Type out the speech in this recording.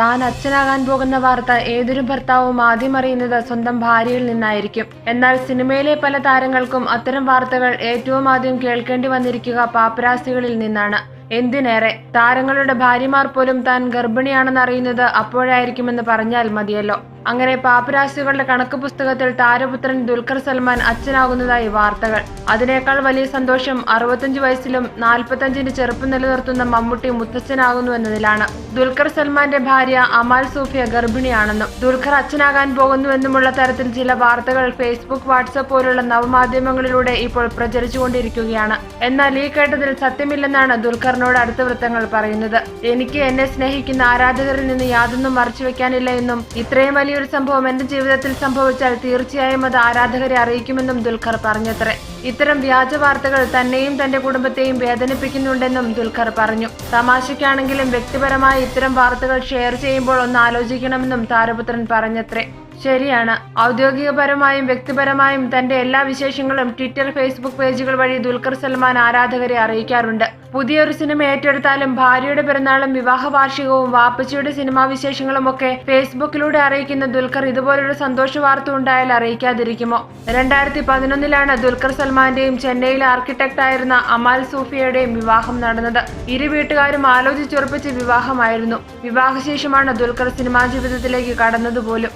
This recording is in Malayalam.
താൻ അച്ഛനാകാൻ പോകുന്ന വാർത്ത ഏതൊരു ഭർത്താവും ആദ്യം അറിയുന്നത് സ്വന്തം ഭാര്യയിൽ നിന്നായിരിക്കും. എന്നാൽ സിനിമയിലെ പല താരങ്ങൾക്കും അത്തരം വാർത്തകൾ ഏറ്റവും ആദ്യം കേൾക്കേണ്ടി വന്നിരിക്കുക പാപ്പരാസികളിൽ നിന്നാണ്. എന്തിനേറെ? താരങ്ങളുടെ ഭാര്യമാർ പോലും താൻ ഗർഭിണിയാണെന്ന് അറിയുന്നത് അപ്പോഴായിരിക്കുമെന്ന് പറഞ്ഞാൽ മതിയല്ലോ. അങ്ങനെ പാപ്പരാശികളുടെ കണക്ക് പുസ്തകത്തിൽ താരപുത്രൻ ദുൽഖർ സൽമാൻ അച്ഛനാകുന്നതായി വാർത്തകൾ. അതിനേക്കാൾ വലിയ സന്തോഷം അറുപത്തഞ്ച് വയസ്സിലും നാൽപ്പത്തഞ്ചിന്റെ ചെറുപ്പം നിലനിർത്തുന്ന മമ്മൂട്ടി മുത്തച്ഛനാകുന്നു എന്നതിലാണ്. ദുൽഖർ സൽമാന്റെ ഭാര്യ അമാൽ സൂഫിയ ഗർഭിണിയാണെന്നും ദുൽഖർ അച്ഛനാകാൻ പോകുന്നുവെന്നുമുള്ള തരത്തിൽ ചില വാർത്തകൾ ഫേസ്ബുക്ക് വാട്സപ്പ് പോലുള്ള നവമാധ്യമങ്ങളിലൂടെ ഇപ്പോൾ പ്രചരിച്ചുകൊണ്ടിരിക്കുകയാണ്. എന്നാൽ ഈ കേട്ടതിൽ സത്യമില്ലെന്നാണ് ദുൽഖറിനോട് അടുത്ത വൃത്തങ്ങൾ പറയുന്നത്. എനിക്ക് എന്നെ സ്നേഹിക്കുന്ന ആരാധകരിൽ നിന്ന് യാതൊന്നും മറച്ചുവെക്കാനില്ല എന്നും ഇത്രയും വലിയൊരു സംഭവം എന്റെ ജീവിതത്തിൽ സംഭവിച്ചാൽ തീർച്ചയായും അത് ആരാധകരെ അറിയിക്കുമെന്നും ദുൽഖർ പറഞ്ഞത്രേ. ഇത്തരം വ്യാജ വാർത്തകൾ തന്നെയും തന്റെ കുടുംബത്തെയും വേദനിപ്പിക്കുന്നുണ്ടെന്നും ദുൽഖർ പറഞ്ഞു. തമാശയ്ക്കാണെങ്കിലും വ്യക്തിപരമായി ഇത്തരം വാർത്തകൾ ഷെയർ ചെയ്യുമ്പോൾ ഒന്ന് ആലോചിക്കണമെന്നും താരപുത്രൻ പറഞ്ഞത്രേ. ശരിയാണ്. ഔദ്യോഗികപരമായും വ്യക്തിപരമായും തന്റെ എല്ലാ വിശേഷങ്ങളും ട്വിറ്റർ ഫേസ്ബുക്ക് പേജുകൾ വഴി ദുൽഖർ സൽമാൻ ആരാധകരെ അറിയിക്കാറുണ്ട്. പുതിയൊരു സിനിമ ഏറ്റെടുത്താലും ഭാര്യയുടെ പിറന്നാളും വിവാഹ വാർഷികവും വാപ്പച്ചിയുടെ സിനിമാ വിശേഷങ്ങളും ഒക്കെ ഫേസ്ബുക്കിലൂടെ അറിയിക്കുന്ന ദുൽഖർ ഇതുപോലൊരു സന്തോഷ വാർത്ത ഉണ്ടായാൽ അറിയിക്കാതിരിക്കുമോ? രണ്ടായിരത്തി പതിനൊന്നിലാണ് ദുൽഖർ സൽമാന്റെയും ചെന്നൈയിലെ ആർക്കിടെക്ട് ആയിരുന്ന അമാൽ സൂഫിയയുടെയും വിവാഹം നടന്നത്. ഇരു വീട്ടുകാരും ആലോചിച്ചുറപ്പിച്ച വിവാഹമായിരുന്നു. വിവാഹശേഷമാണ് ദുൽഖർ സിനിമാ ജീവിതത്തിലേക്ക് കടന്നതുപോലും